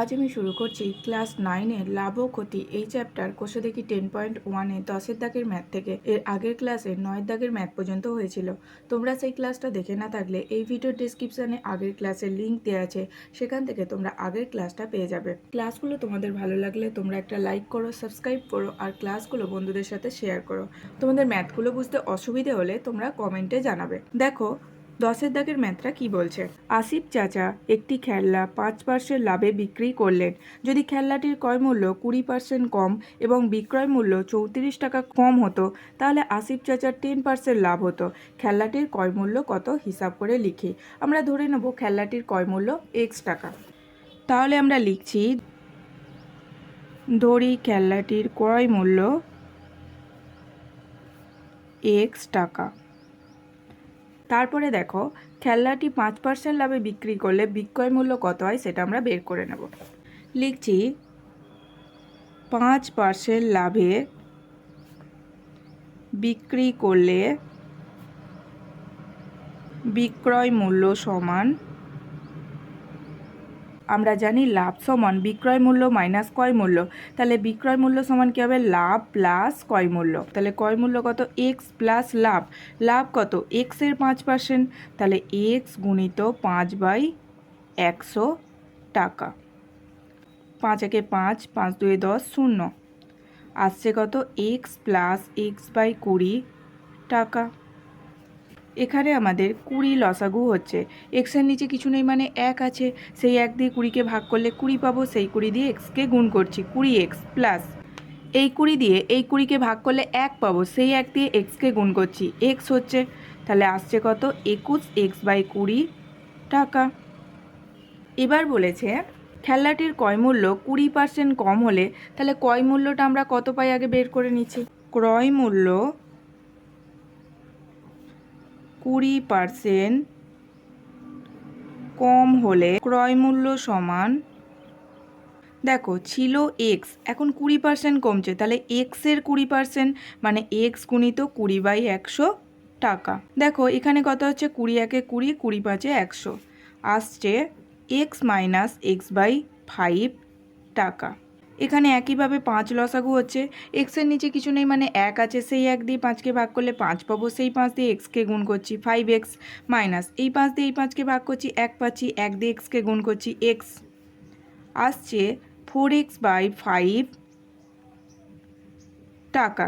আজ আমি শুরু করছি ক্লাস নাইনের লাভ ও ক্ষতি, এই চ্যাপ্টার কোষে দেখি টেন পয়েন্ট ওয়ানে দশের দাগের ম্যাথ থেকে। এর আগের ক্লাসে নয়ের দাগের ম্যাথ পর্যন্ত হয়েছিল। তোমরা সেই ক্লাসটা দেখে না থাকলে এই ভিডিওর ডিসক্রিপশানে আগের ক্লাসের লিঙ্ক দেওয়া আছে। সেখান থেকে তোমরা আগের ক্লাসটা পেয়ে যাবে। ক্লাসগুলো তোমাদের ভালো লাগলে তোমরা একটা লাইক করো সাবস্ক্রাইব করো আর ক্লাসগুলো বন্ধুদের সাথে শেয়ার করো। তোমাদের ম্যাথগুলো বুঝতে অসুবিধে হলে তোমরা কমেন্টে জানাবে। দেখো দশের দাগের ম্যাথটা কি বলছে? আসিফ চাচা একটি খেলনা পাঁচ পার্সেন্ট লাভে বিক্রি করলেন। যদি খেলনাটির ক্রয় মূল্য কুড়ি পার্সেন্ট কম এবং বিক্রয় মূল্য চৌত্রিশ টাকা কম হতো, তাহলে আসিফ চাচার টেন পার্সেন্ট লাভ হতো। খেলনাটির ক্রয় মূল্য কত? হিসাব করে লিখি। আমরা ধরে নেব খেলনাটির ক্রয় মূল্য এক্স টাকা। তাহলে আমরা লিখছি, ধরি খেলনাটির ক্রয় মূল্য এক্স টাকা। তারপরে দেখো, খেলনাটি পাঁচ পার্সেন্ট লাভে বিক্রি করলে বিক্রয় মূল্য কত হয় সেটা আমরা বের করে নেব। লিখছি, পাঁচ পার্সেন্ট লাভে বিক্রি করলে বিক্রয় মূল্য সমান আমরা জানি লাভ সমান বিক্রয় মূল্য মাইনাস ক্রয় মূল্য। তাহলে বিক্রয় মূল্য সমান কী হবে? লাভ প্লাস ক্রয় মূল্য। তাহলে ক্রয় মূল্য কত? X plus love. লাভ কত? এক্সের পাঁচ পার্সেন্ট তাহলে এক্স গুণিত পাঁচ বাই একশো টাকা। পাঁচ একে পাঁচ পাঁচ দুয়ে দশ, শূন্য। আসছে কত? এক্স প্লাস এক্স বাই কুড়ি টাকা। এখানে আমাদের কুড়ি লসাগু হচ্ছে। এক্সের নিচে কিছু নেই মানে এক আছে। সেই এক দিয়ে কুড়িকে ভাগ করলে কুড়ি পাবো, সেই কুড়ি দিয়ে এক্সকে গুণ করছি, কুড়ি এক্স প্লাস এই কুড়ি দিয়ে এই কুড়িকে ভাগ করলে এক পাবো, সেই এক দিয়ে এক্সকে গুণ করছি এক্স হচ্ছে, তাহলে আসছে কত? একুশ এক্স বাই কুড়ি টাকা। এবার বলেছে খেলনাটির ক্রয় মূল্য কুড়ি পার্সেন্ট কম হলে, তাহলে ক্রয় মূল্যটা আমরা কত পাই আগে বের করে নিচ্ছি? ক্রয় মূল্য কুড়ি পার্সেন্ট কম হলে ক্রয় মূল্য সমান। দেখো, ছিল এক্স এখন কুড়ি পার্সেন্ট কমছে, তাহলে এক্সের কুড়ি পার্সেন্ট মানে এক্স গুণিত কুড়ি বাই একশো টাকা। দেখো, এখানে কত হচ্ছে? কুড়ি একে কুড়ি কুড়ি পাঁচে একশো। আসছে x minus x by five টাকা। এখানে একইভাবে পাঁচ লসাগু হচ্ছে। এক্সের নিচে কিছু নেই মানে এক আছে, সেই এক দিয়ে পাঁচকে ভাগ করলে পাঁচ পাবো, সেই পাঁচ দিয়ে এক্সকে গুণ করছি ফাইভ এক্স মাইনাস এই পাঁচ দিয়ে এই পাঁচকে ভাগ করছি, এক পাচ্ছি, এক দিয়ে এক্সকে গুণ করছি এক্স আসছে ফোর এক্স বাই ফাইভ টাকা।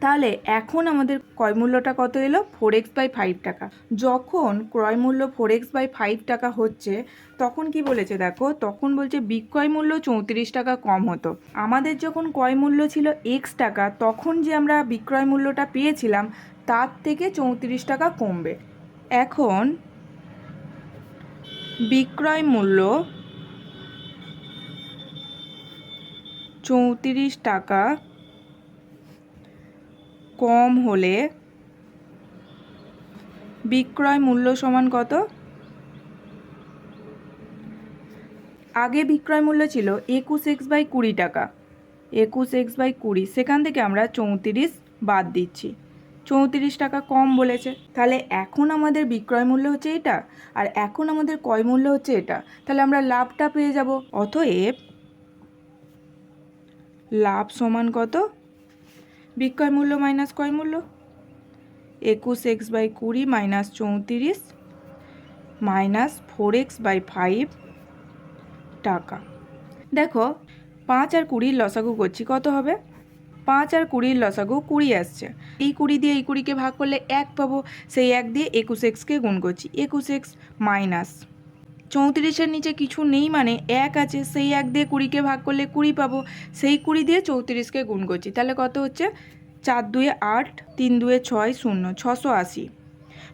তাহলে এখন আমাদের ক্রয় মূল্যটা কত এলো? ফোর এক্স বাই ফাইভ টাকা। যখন ক্রয় মূল্য ফোর এক্স বাই ফাইভ টাকা হচ্ছে, তখন কি বলেছে দেখো? তখন বলছে বিক্রয় মূল্য চৌত্রিশ টাকা কম হতো। আমাদের যখন ক্রয় মূল্য ছিল এক্স টাকা, তখন যে আমরা বিক্রয় মূল্যটা পেয়েছিলাম, তার থেকে চৌত্রিশ টাকা কমবে। এখন বিক্রয় মূল্য চৌত্রিশ টাকা কম হলে বিক্রয় মূল্য সমান কত? আগে বিক্রয় মূল্য ছিল একুশ এক্স বাই কুড়ি টাকা। একুশ এক্স বাই কুড়ি। সেখান থেকে আমরা চৌত্রিশ বাদ দিচ্ছি। চৌত্রিশ টাকা কম বলেছে। তাহলে এখন আমাদের বিক্রয় মূল্য হচ্ছে এটা? আর এখন আমাদের ক্রয় মূল্য হচ্ছে এটা? তাহলে আমরা লাভটা পেয়ে যাব। অতএব লাভ সমান কত? বিক্রয় মূল্য মাইনাস ক্রয় মূল্য, একুশ এক্স বাই কুড়ি মাইনাস চৌত্রিশ minus four x by five টাকা। দেখো, পাঁচ আর কুড়ির লসাগু করছি, কত হবে? পাঁচ আর কুড়ির লসাগু কুড়ি আসছে। এই কুড়ি দিয়ে এই কুড়িকে ভাগ করলে এক পাবো, সেই এক দিয়ে একুশ এক্সকে গুণ করছি, একুশ এক্স মাইনাস চৌত্রিশের নিচে কিছু নেই মানে এক আছে, সেই এক দিয়ে কুড়িকে ভাগ করলে কুড়ি পাবো, সেই কুড়ি দিয়ে চৌত্রিশকে গুণ করছি। তাহলে কত হচ্ছে? চার দুয়ে আট, তিন দুয়ে ছয় শূন্য, ছশো আশি।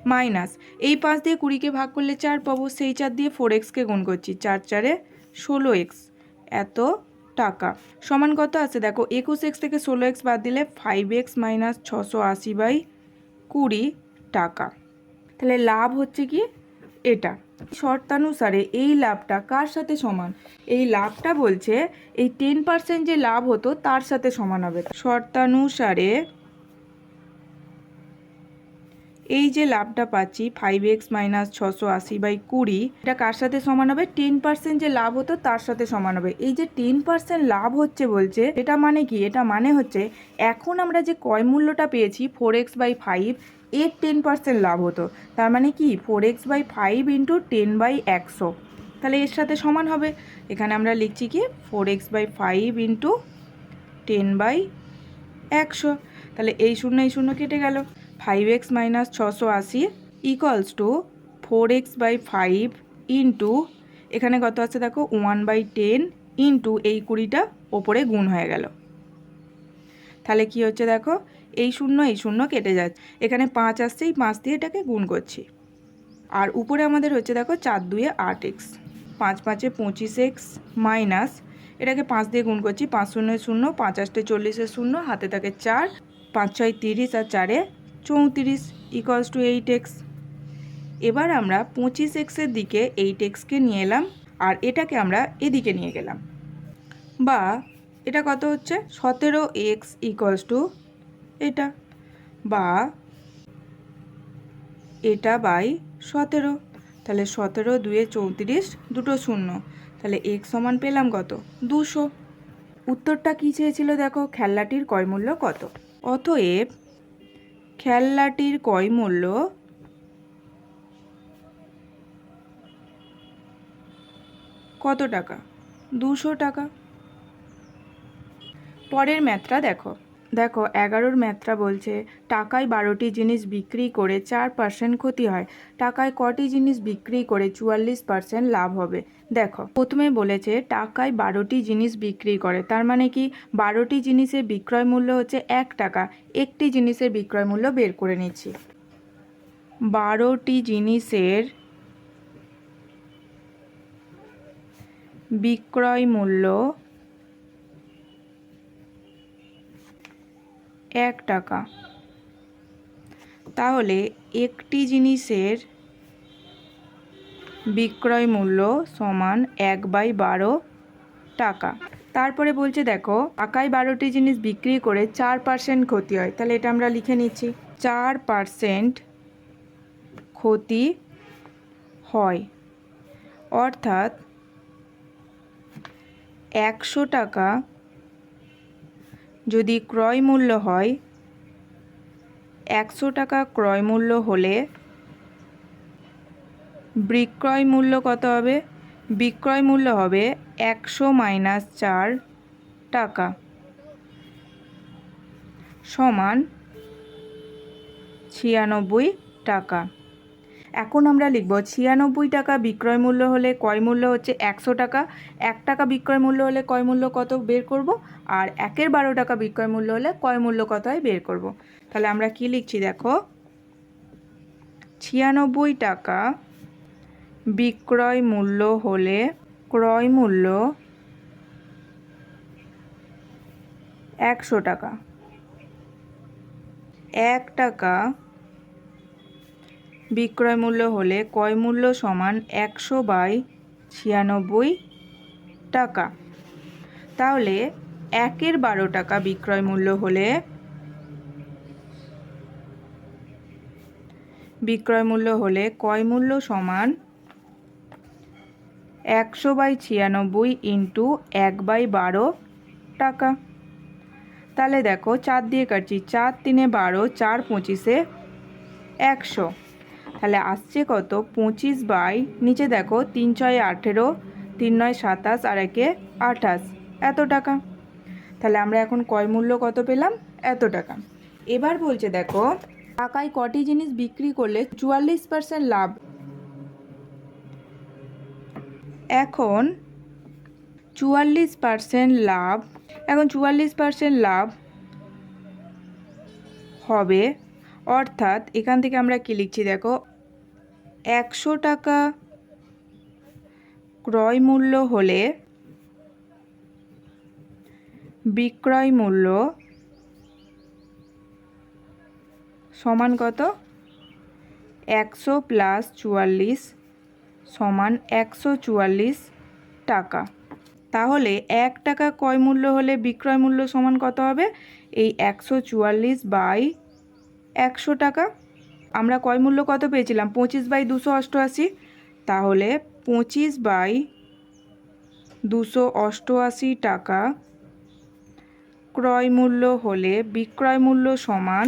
মাইনাস, এই পাঁচ দিয়ে কুড়িকে ভাগ করলে চার পাবো, সেই চার দিয়ে ফোর এক্সকে গুণ করছি, চার চারে ষোলো এক্স এত টাকা। সমান কত আছে? দেখো, একুশ এক্স থেকে ষোলো এক্স বাদ দিলে ফাইভ এক্স মাইনাস ছশো আশি বাই কুড়ি টাকা। তাহলে লাভ হচ্ছে কি? এটা। শর্তানুসারে এই লাভটা কার সাথে সমান? এই লাভটা বলছে এই টেন পার্সেন্ট যে লাভ হতো তার সাথে সমান হবে। শর্তানুসারে এই যে লাভটা পাচ্ছি ফাইভ এক্স মাইনাস ছশো আশি বাই কুড়ি, এটা কার সাথে সমান হবে? টেন পার্সেন্ট যে লাভ হতো তার সাথে সমান হবে। এই যে টেন পার্সেন্ট লাভ হচ্ছে বলছে, এটা মানে কি? এটা মানে হচ্ছে এখন আমরা যে কয় মূল্যটা পেয়েছি ফোর এক্স বাই ফাইভ এর টেন পার্সেন্ট লাভ হতো। তার মানে কি? Four x by five into ten by একশো। তাহলে এর সাথে সমান হবে। এখানে আমরা লিখছি কি? Four x by five into ten by একশো। তাহলে এই শূন্য এই শূন্য কেটে গেল। ফাইভ এক্স মাইনাস ছশো আশি equals to four x by five into এখানে কত আছে দেখো? ওয়ান বাই টেন ইন্টু এই কুড়িটা ওপরে গুণ হয়ে গেল। তাহলে কি হচ্ছে দেখো? এই শূন্য এই শূন্য কেটে যাচ্ছে। এখানে পাঁচ আসছে, এই পাঁচ দিয়ে এটাকে গুণ করছি। আর উপরে আমাদের হচ্ছে দেখো, চার দুয়ে আট এক্স পাঁচ পাঁচে পঁচিশ এক্স মাইনাস এটাকে পাঁচ দিয়ে গুণ করছি, পাঁচ শূন্য শূন্য, পাঁচ আষ্টে চল্লিশে শূন্য, হাতে থাকে চার, পাঁচ ছয় তিরিশ আর চারে চৌত্রিশ ইকুয়ালস টু এইট এক্স এবার আমরা পঁচিশ এক্সের দিকে এইট এক্সকে নিয়ে এলাম, আর এটাকে আমরা এদিকে নিয়ে গেলাম। বা এটা কত হচ্ছে? সতেরো এক্স ইকুয়ালস টু এটা। বা এটা বাই সতেরো। তাহলে সতেরো দুয়ে চৌত্রিশ, দুটো শূন্য। তাহলে এক সমান পেলাম কত? দুশো। উত্তরটা কী চেয়েছিল দেখো? খেলনাটির কয় মূল্য কত? অতএব খেলনাটির কয় মূল্য কত টাকা? দুশো টাকা। পরের ম্যাথটা দেখো। দেখো, এগারোর ম্যাথটা বলছে, টাকায় বারোটি জিনিস বিক্রি করে চার পার্সেন্ট ক্ষতি হয়। টাকায় কটি জিনিস বিক্রি করে চুয়াল্লিশ পার্সেন্ট লাভ হবে? দেখো, প্রথমে বলেছে, টাকায় বারোটি জিনিস বিক্রি করে। তার মানে কি? বারোটি জিনিসের বিক্রয় মূল্য হচ্ছে এক টাকা। একটি জিনিসের বিক্রয় মূল্য বের করে নিচ্ছি। বারোটি জিনিসের বিক্রয় মূল্য এক টাকা। তাহলে একটি জিনিসের বিক্রয় মূল্য সমান এক বাই বারো টাকা। তারপরে বলছে, দেখো টাকায় বারোটি জিনিস বিক্রি করে চার পার্সেন্ট ক্ষতি হয়। তাহলে এটা আমরা লিখে নিচ্ছি, চার পার্সেন্ট ক্ষতি হয়। অর্থাৎ একশো টাকা যদি ক্রয় মূল্য হয়, একশো টাকা ক্রয় মূল্য হলে বিক্রয় মূল্য কত হবে? বিক্রয় মূল্য হবে একশো মাইনাস চার টাকা সমান ছিয়ানব্বই টাকা। এখন আমরা লিখব ছিয়ানব্বই টাকা বিক্রয় মূল্য হলে কয় মূল্য হচ্ছে একশো টাকা, এক টাকা বিক্রয় মূল্য হলে কয় মূল্য কত বের করব আর একের বারো টাকা বিক্রয় মূল্য হলে কয় মূল্য কত হয় বের করব। তাহলে আমরা কি লিখছি দেখো? ছিয়ানব্বই টাকা বিক্রয় মূল্য হলে ক্রয় মূল্য একশো টাকা, এক টাকা বিক্রয় মূল্য হলে ক্রয় মূল্য সমান একশো বাই ছিয়ানব্বই টাকা। তাহলে একের বারো টাকা বিক্রয় মূল্য হলে বিক্রয় মূল্য হলে ক্রয় মূল্য সমান একশো বাই ছিয়ানব্বই ইন্টু এক বাই বারো টাকা। তাহলে দেখো, চার দিয়ে কাটছি, চার তিনে বারো, চার পঁচিশে একশো। তাহলে আসছে কত? পঁচিশ বাই, নিচে দেখো, তিন ছয় আঠেরো, তিন নয় সাতাশ, আর একে আঠাশ। এত টাকা। তাহলে আমরা এখন কয় মূল্য কত পেলাম? এত টাকা। এবার বলছে দেখো, টাকায় কটি জিনিস বিক্রি করলে চুয়াল্লিশ পার্সেন্ট লাভ? এখন চুয়াল্লিশ পার্সেন্ট লাভ, এখন চুয়াল্লিশ পার্সেন্ট লাভ হবে। অর্থাৎ এখান থেকে আমরা কী লিখছি দেখো? একশো টাকা ক্রয় মূল্য হলে বিক্রয় মূল্য সমান কত? একশো প্লাস চুয়াল্লিশ সমান একশো চুয়াল্লিশ টাকা। তাহলে এক টাকা ক্রয় মূল্য হলে বিক্রয় মূল্য সমান কত হবে? এই একশো চুয়াল্লিশ বাই একশো টাকা। আমরা কয় মূল্য কত পেয়েছিলাম? পঁচিশ বাই দুশো অষ্টআশি। তাহলে পঁচিশ বাই দুশো অষ্টআশি টাকা ক্রয় মূল্য হলে বিক্রয় মূল্য সমান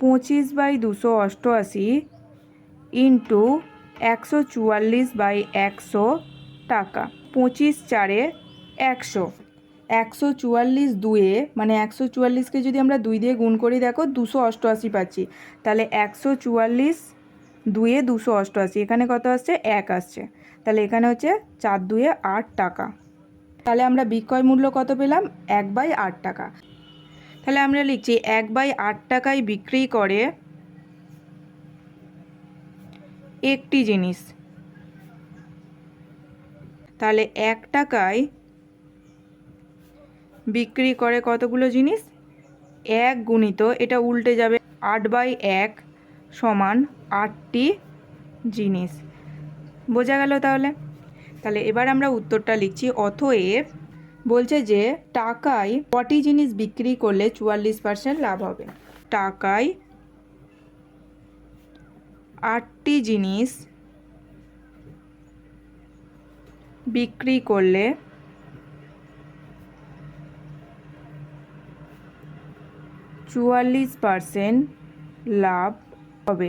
পঁচিশ বাই দুশো অষ্টআশি ইন্টু একশো চুয়াল্লিশ বাই একশো টাকা। পঁচিশ চারে একশো। একশো চুয়াল্লিশ দুয়ে মানে একশো চুয়াল্লিশকে যদি আমরা দুই দিয়ে গুণ করি, দেখো দুশো অষ্টআশি পাচ্ছি। তাহলে একশো চুয়াল্লিশ দুয়ে দুশো অষ্টআশি, এখানে কত আসছে? এক আসছে। তাহলে এখানে হচ্ছে চার দুয়ে আট টাকা। তাহলে আমরা বিক্রয় মূল্য কত পেলাম? এক বাই আট টাকা। তাহলে আমরা লিখছি এক বাই আট টাকায় বিক্রি করে একটি জিনিস। তাহলে এক টাকায় বিক্রি করে কতগুলো জিনিস? এক গুণিত এটা উল্টে যাবে আট বাই এক সমান আটটি জিনিস। বোঝা গেল তাহলে? তাহলে এবার আমরা উত্তরটা লিখছি। অথএব বলছে যে, টাকায় কটি জিনিস বিক্রি করলে চুয়াল্লিশ পার্সেন্ট লাভ হবে? টাকায় আটটি জিনিস বিক্রি করলে চুয়াল্লিশ পার্সেন্ট লাভ হবে।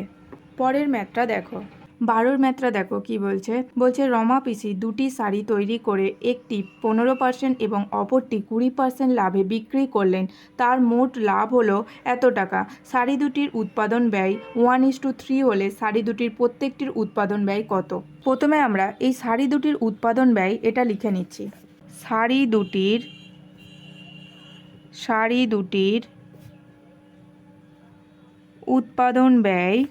পরের ম্যাথটা দেখো। বারোর ম্যাথটা দেখো কি বলছে। বলছে, রমা পিসি দুটি শাড়ি তৈরি করে একটি পনেরো পার্সেন্ট এবং অপরটি কুড়ি পার্সেন্ট লাভে বিক্রি করলেন। তার মোট লাভ হলো এত টাকা। শাড়ি দুটির উৎপাদন ব্যয় ওয়ান ইস টু থ্রি হলে শাড়ি দুটির প্রত্যেকটির উৎপাদন ব্যয় কত? প্রথমে আমরা এই শাড়ি দুটির উৎপাদন ব্যয় এটা লিখে নিচ্ছি। শাড়ি দুটির শাড়ি দুটির উৎপাদন ব্যয়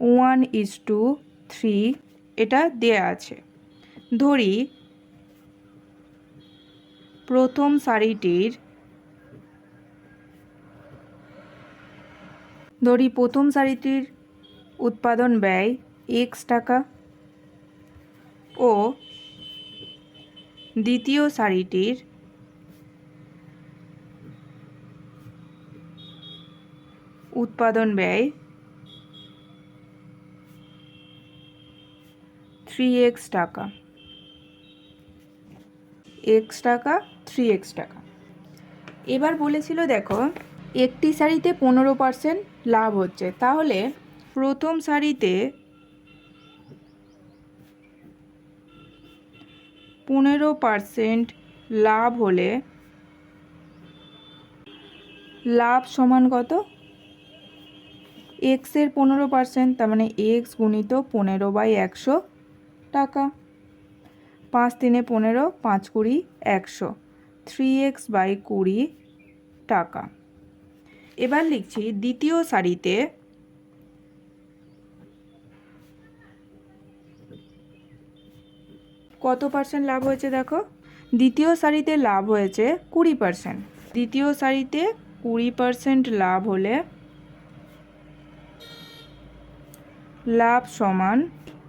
ওয়ান ইজ টু থ্রি এটা দেয়া আছে। ধরি, প্রথম শাড়িটির ধরি প্রথম শাড়িটির উৎপাদন ব্যয় এক্স টাকা ও দ্বিতীয় শাড়িটির উৎপাদন ব্যয় থ্রি এক্স টাকা। এক্স টাকা থ্রি এক্স টাকা। এবার বলেছিল, দেখো, একটি শাড়িতে পনেরো পার্সেন্ট লাভ হচ্ছে। তাহলে প্রথম শাড়িতে পনেরো পার্সেন্ট লাভ হলে লাভ সমান কত? এক্সের পনেরো পার্সেন্ট তার মানে এক্স গুণিত পনেরো বাই একশো টাকা। পাঁচ তিনে পনেরো, পাঁচ কুড়ি একশো। থ্রি এক্স বাই কুড়ি টাকা। এবার লিখছি দ্বিতীয় সারিতে কত পার্সেন্ট লাভ হয়েছে দেখো? দ্বিতীয় সারিতে লাভ হয়েছে কুড়ি পার্সেন্ট দ্বিতীয় সারিতে কুড়ি পার্সেন্ট লাভ হলে লাভ সমান,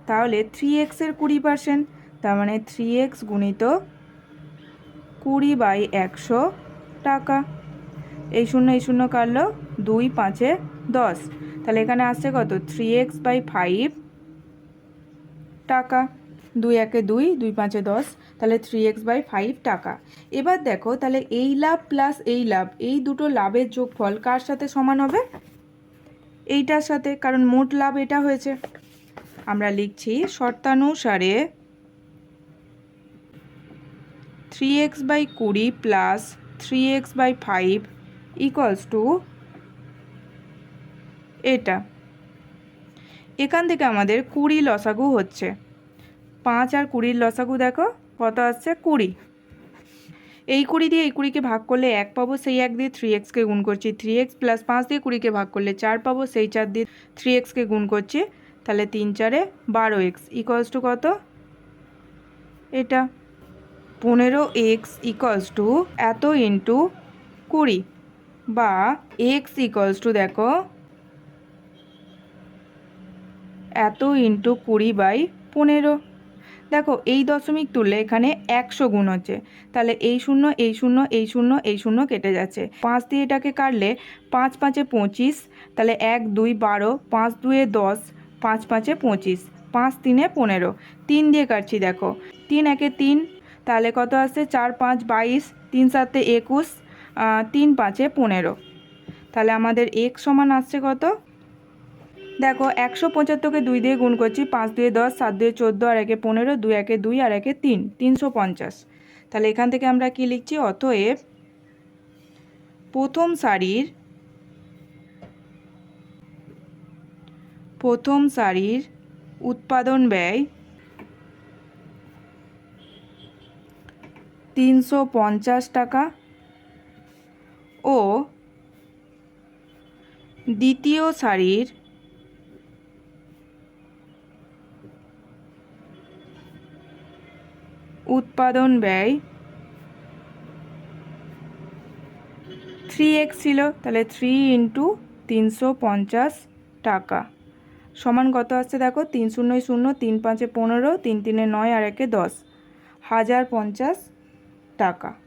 তাহলে থ্রি এক্সের কুড়ি পার্সেন্ট তার মানে থ্রি এক্স গুণিত কুড়ি বাই একশো টাকা। এই শূন্য এই শূন্য কাটলো দুই পাঁচে দশ। তাহলে এখানে আসছে কত? থ্রি এক্স বাই ফাইভ টাকা। দুই একে দুই দুই পাঁচে দশ, তাহলে থ্রি এক্স বাই ফাইভ টাকা। এবার দেখো, তাহলে এই লাভ প্লাস এই লাভ, এই দুটো লাভের যোগফল কার সাথে সমান হবে? এইটার সাথে, কারণ মোট লাভ এটা হয়েছে। আমরা লিখছি শর্তানুসারে থ্রি এক্স বাই কুড়ি plus three x by five equals to এটা। এখান থেকে আমাদের কুড়ি লসাগু হচ্ছে। পাঁচ আর কুড়ির লসাগু দেখো, কত আসছে? কুড়ি। এই কুড়ি দিয়ে এই কুড়িকে ভাগ করলে এক পাবো, সেই এক দিয়ে থ্রি এক্সকে গুণ করছি। থ্রি এক্স প্লাস পাঁচ দিয়ে কুড়িকে ভাগ করলে চার পাবো, সেই চার দিয়ে থ্রি এক্সকে গুণ করছি, তাহলে তিন চারে বারো এক্স ইকুয়ালস টু কত? এটা পনেরো এক্স ইকুয়ালস টু এত ইন্টু কুড়ি বা এক্স ইকুয়ালস টু দেখো, এত ইন্টু কুড়ি বাই পনেরো। দেখো, এই দশমিক তুললে এখানে একশো গুণ হচ্ছে। তাহলে এই শূন্য এই শূন্য এই শূন্য এই শূন্য কেটে যাচ্ছে। পাঁচ দিয়ে এটাকে কাটলে পাঁচ পাঁচে পঁচিশ, তাহলে এক, দুই, বারো, পাঁচ দুয়ে দশ, পাঁচ পাঁচে পঁচিশ, পাঁচ তিনে পনেরো। তিন দিয়ে কাটছি, দেখো। তিন একে তিন, তাহলে কত আসছে? চার, পাঁচ, বাইশ, তিন সাতে একুশ তিন পাঁচে পনেরো। তাহলে আমাদের এক সমান আসছে কত? দেখো, একশো পঁচাত্তরকে দুই দিয়ে গুণ করছি, পাঁচ দুয়ে দশ, সাত দুয়ে চোদ্দ, আর একে পনেরো, দুই একে দুই, আর একে তিন, তিনশো পঞ্চাশ। তাহলে এখান থেকে আমরা কি লিখছি? অতএব প্রথম সারির প্রথম সারির উৎপাদন ব্যয় তিনশো পঞ্চাশ টাকা ও দ্বিতীয় সারির উৎপাদন ব্যয় থ্রি এক্স ছিল, তাহলে থ্রি ইন্টু তিনশো পঞ্চাশ টাকা। সমান কত আসছে দেখো? তিন শূন্য শূন্য, তিন পাঁচে পনেরো, তিন তিনে নয়, আর একে দশ। হাজার পঞ্চাশ টাকা।